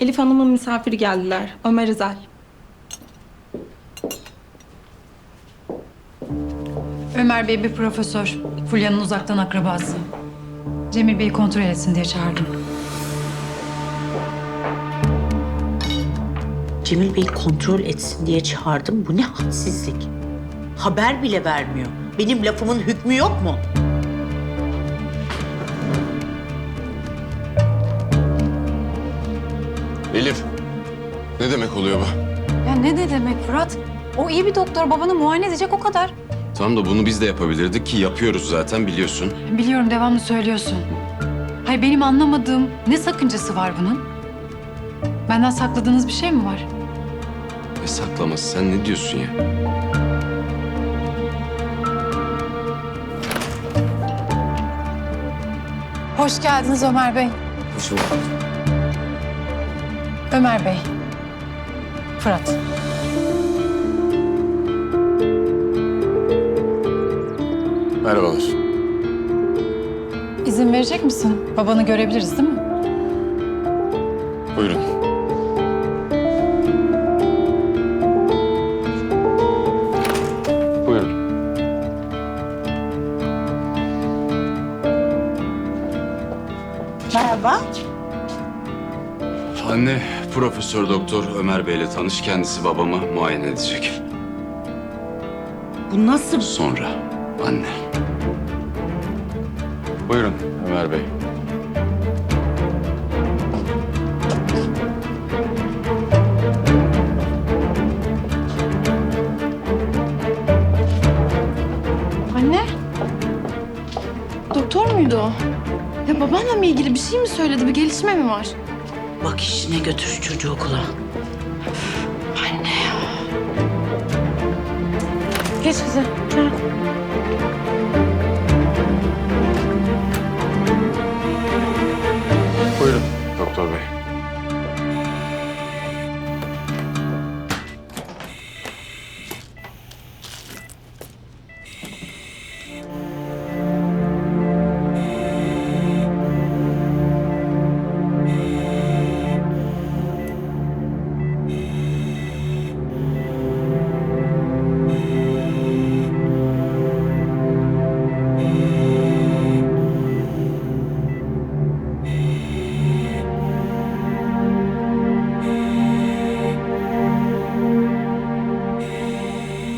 Elif Hanım'ın misafiri geldiler. Ömer Özel. Ömer Bey bir profesör. Fulya'nın uzaktan akrabası. Cemil Bey'i kontrol etsin diye çağırdım. Cemil Bey kontrol etsin diye çağırdım. Bu ne hadsizlik. Haber bile vermiyor. Benim lafımın hükmü yok mu? Elif, ne demek oluyor bu? Ya ne de demek Fırat? O iyi bir doktor babanı muayene edecek o kadar. Tamam da bunu biz de yapabilirdik ki yapıyoruz zaten biliyorsun. Biliyorum devamlı söylüyorsun. Hayır benim anlamadığım ne sakıncası var bunun? Benden sakladığınız bir şey mi var? Ne saklaması sen ne diyorsun ya? Hoş geldiniz Ömer Bey. Hoş bulduk. Ömer Bey. Fırat. Merhabalar. İzin verecek misin? Babanı görebiliriz değil mi? Buyurun. Buyurun. Merhaba. Anne, Profesör Doktor Ömer Bey'le tanış. Kendisi babamı muayene edecek. Bu nasıl? Sonra anne. Buyurun Ömer Bey. Anne? Doktor muydu o? Ya babanla mı ilgili bir şey mi söyledi? Bir gelişme mi var? Bak işine götür çocuğu okula. Anne. Geç kızım. Buyurun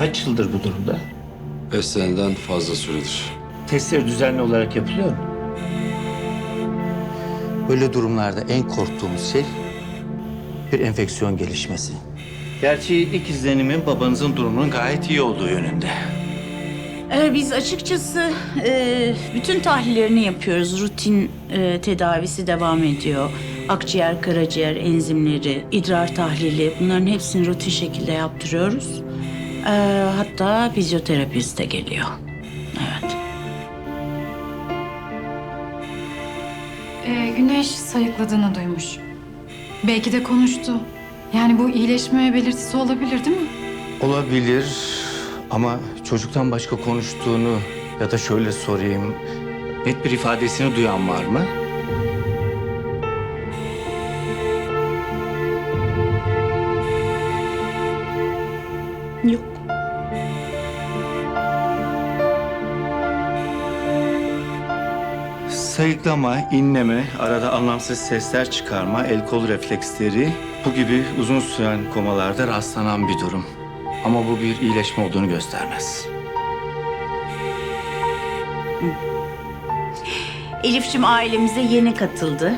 Kaç yıldır bu durumda? Beş seneden fazla süredir. Testleri düzenli olarak yapılıyor mu? Böyle durumlarda en korktuğumuz şey bir enfeksiyon gelişmesi. Gerçi ilk izlenimim babanızın durumunun gayet iyi olduğu yönünde. Ee, biz açıkçası e, bütün tahlillerini yapıyoruz. Rutin e, tedavisi devam ediyor. Akciğer, karaciğer, enzimleri, idrar tahlili bunların hepsini rutin şekilde yaptırıyoruz. Ee, hatta fizyoterapist de geliyor. Evet. Ee, güneş sayıkladığını duymuş. Belki de konuştu. Yani bu iyileşme belirtisi olabilir değil mi? Olabilir ama çocuktan başka konuştuğunu ya da şöyle sorayım. Net bir ifadesini duyan var mı? Yok. Sayıklama, inleme, arada anlamsız sesler çıkarma, el kol refleksleri bu gibi uzun süren komalarda rastlanan bir durum. Ama bu bir iyileşme olduğunu göstermez. Elif'ciğim ailemize yeni katıldı.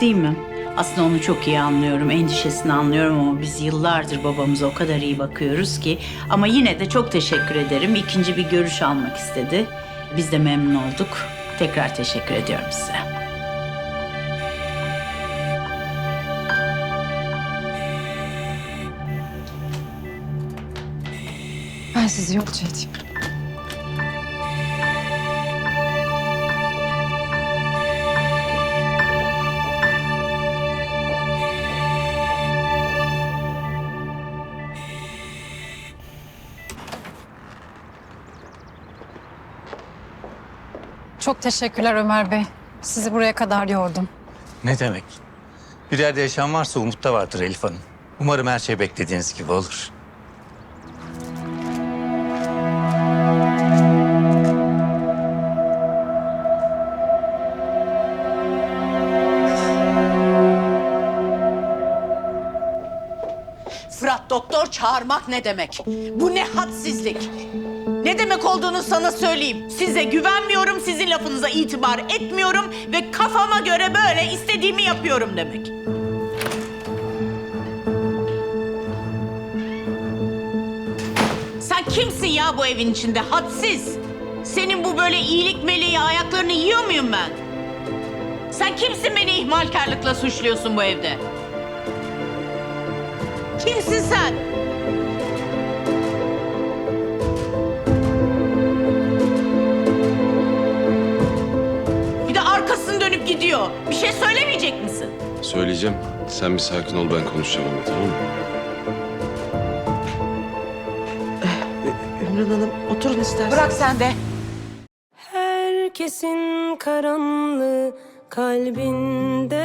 Değil mi? Aslında onu çok iyi anlıyorum, endişesini anlıyorum ama biz yıllardır babamıza o kadar iyi bakıyoruz ki. Ama yine de çok teşekkür ederim. İkinci bir görüş almak istedi. Biz de memnun olduk. Tekrar teşekkür ediyorum size. Ben sizi yolcu edeyim. Çok teşekkürler Ömer Bey. Sizi buraya kadar yordum. Ne demek? Bir yerde yaşam varsa umut da vardır Elif Hanım. Umarım her şey beklediğiniz gibi olur. Fırat doktor çağırmak ne demek? Bu ne hadsizlik? Ne demek olduğunu sana söyleyeyim. Size güvenmiyorum, sizin lafınıza itibar etmiyorum ve kafama göre böyle istediğimi yapıyorum demek. Sen kimsin ya bu evin içinde? Hadsiz. Senin bu böyle iyilik meleği ayaklarını yiyor muyum ben? Sen kimsin beni ihmalkarlıkla suçluyorsun bu evde? Kimsin sen? Bir de arkasını dönüp gidiyor. Bir şey söylemeyecek misin? Söyleyeceğim. Sen bir sakin ol ben konuşacağım ama tamam mı? Ümran Hanım oturun isterseniz. Bırak sen de. Herkesin karanlığı kalbinde